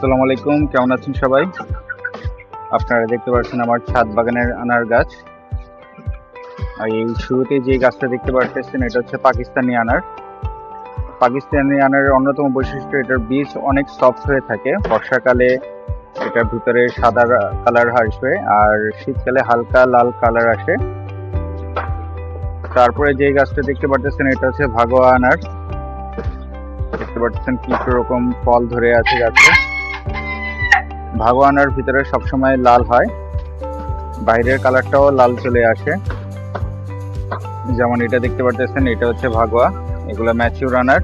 আসসালামু আলাইকুম, কেমন আছেন সবাই? আপনারা দেখতে পাচ্ছেন আমার ছাদ বাগানের আনার গাছ। আর এই শুরুতে যে গাছটা দেখতে পাচ্ছেন এটা হচ্ছে পাকিস্তানি আনার। পাকিস্তানি আনার অন্যতম বৈশিষ্ট্য, এটার বীজ অনেক সফট হয়ে থাকে। বর্ষাকালে এটার ভিতরে সাদা কালার আসবে, আর শীতকালে হালকা লাল কালার আসে। তারপরে যে গাছটা দেখতে পাচ্ছেন এটা হচ্ছে ভাগোয়া আনার। দেখতে পাচ্ছেন কি রকম ফল ধরে আছে গাছে। ভাগোয়ানার ভিতরে সবসময় লাল হয়। বাইরের কালারটাও লাল চলে আসে। যেমন এটা দেখতে পারতেছেন, এটা হচ্ছে ভাগোয়া এগুলো ম্যাচিউর আনার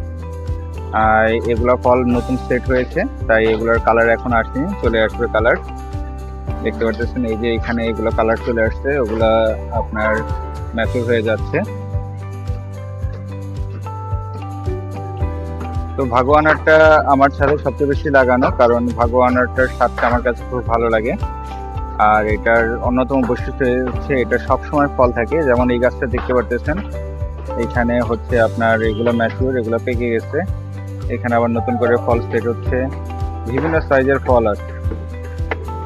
আর এগুলো ফল নতুন সেট হয়েছে, তাই এগুলোর কালার এখন আসেনি, চলে আসবে কালার। দেখতে পারতেছেন, এই যে এখানে এগুলো কালার চলে আসছে, ওগুলা আপনার ম্যাচিউর হয়ে যাচ্ছে। তো ভাগোয়ানারটা আমার ছাদে সবচেয়ে বেশি লাগানো, কারণ ভাগোয়ানারটার স্বাদটা আমার কাছে খুব ভালো লাগে। আর এটার অন্যতম বৈশিষ্ট্য হচ্ছে এটা সবসময় ফল থাকে। যেমন এই গাছটা দেখতে পারতেছেন, এখানে হচ্ছে আপনার এগুলো ম্যাচিউর এগুলো পেকে গেছে। এখানে আবার নতুন করে ফল সেট হচ্ছে। বিভিন্ন সাইজের ফল আছে।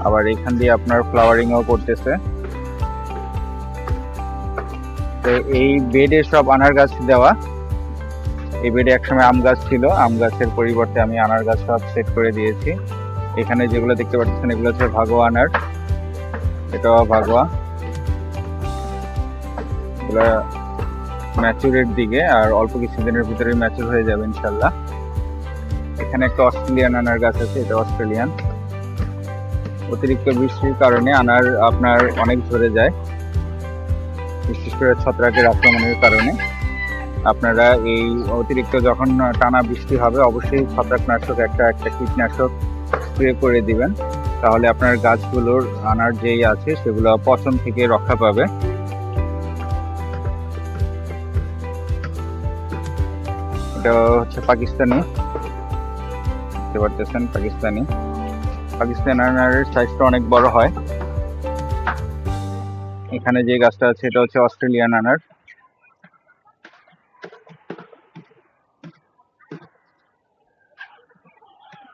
আবার এখান দিয়ে আপনার ফ্লাওয়ারিংও করতেছে। তো এই বেডে সব আনার গাছ দেওয়া। এই বেডে একসময় আম গাছ ছিল। আম গাছের পরিবর্তে আমি আনার গাছ সব সেট করে দিয়েছি। এখানে যেগুলো দেখতে পাচ্ছেন, এগুলো হচ্ছে ভাগোয়া আনার। এটাও ভাগোয়া। এগুলো ম্যাচুরের দিকে আর অল্প কিছুদিনের ভিতরে ম্যাচুর হয়ে যাবে ইনশাল্লাহ এখানে একটা অস্ট্রেলিয়ান আনার গাছ আছে, এটা অস্ট্রেলিয়ান। অতিরিক্ত বৃষ্টির কারণে আনার আপনার অনেক ঝরে যায়। বিশেষ করে ছত্রাকের আক্রমণের কারণে। আপনারা এই অতিরিক্ত যখন টানা বৃষ্টি হবে, অবশ্যই ছত্রাকনাশক একটা একটা কীটনাশক স্প্রে করে দিবেন। তাহলে আপনার গাছগুলোর আনার যেই আছে, সেগুলো পচন থেকে রক্ষা পাবে। এটা হচ্ছে পাকিস্তানি। দেখতে পারতেছেন, পাকিস্তানি। পাকিস্তান আনারের সাইজটা অনেক বড় হয়। এখানে যে গাছটা আছে, এটা হচ্ছে অস্ট্রেলিয়ান আনার।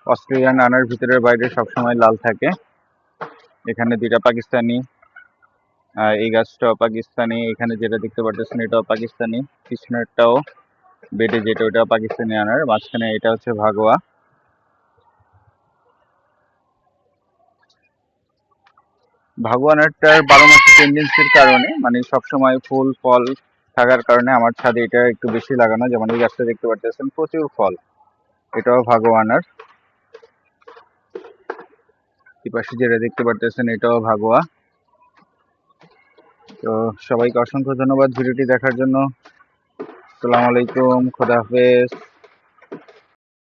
অস্ট্রেলিয়ান আনার ভিতরের বাইরে সবসময় লাল থাকে। এখানে দুইটা পাকিস্তানি এই গাছটাও পাকিস্তানি। এখানে যেটা দেখতে পাচ্ছেন এটাও পাকিস্তানি। পিছনেরটাও বেডে যেটা ওটাও পাকিস্তানি আনার। মাঝখানে এটা হচ্ছে ভাগোয়া। ভাগোয়ানারটার বারো মাসের টেন্ডেন্সির কারণে মানে সবসময় ফুল, ফল থাকার কারণে আমার ছাদে এটা একটু বেশি লাগানো যেমন এই গাছটা দেখতে পাচ্ছেন প্রচুর ফল। এটাও ভাগোয়ানার পাশে যেটা দেখতে পারতেছেন, এটাও ভাগোয়া। তো সবাইকে অসংখ্য ধন্যবাদ ভিডিওটি দেখার জন্য। আসসালামু আলাইকুম, খোদা হাফেজ।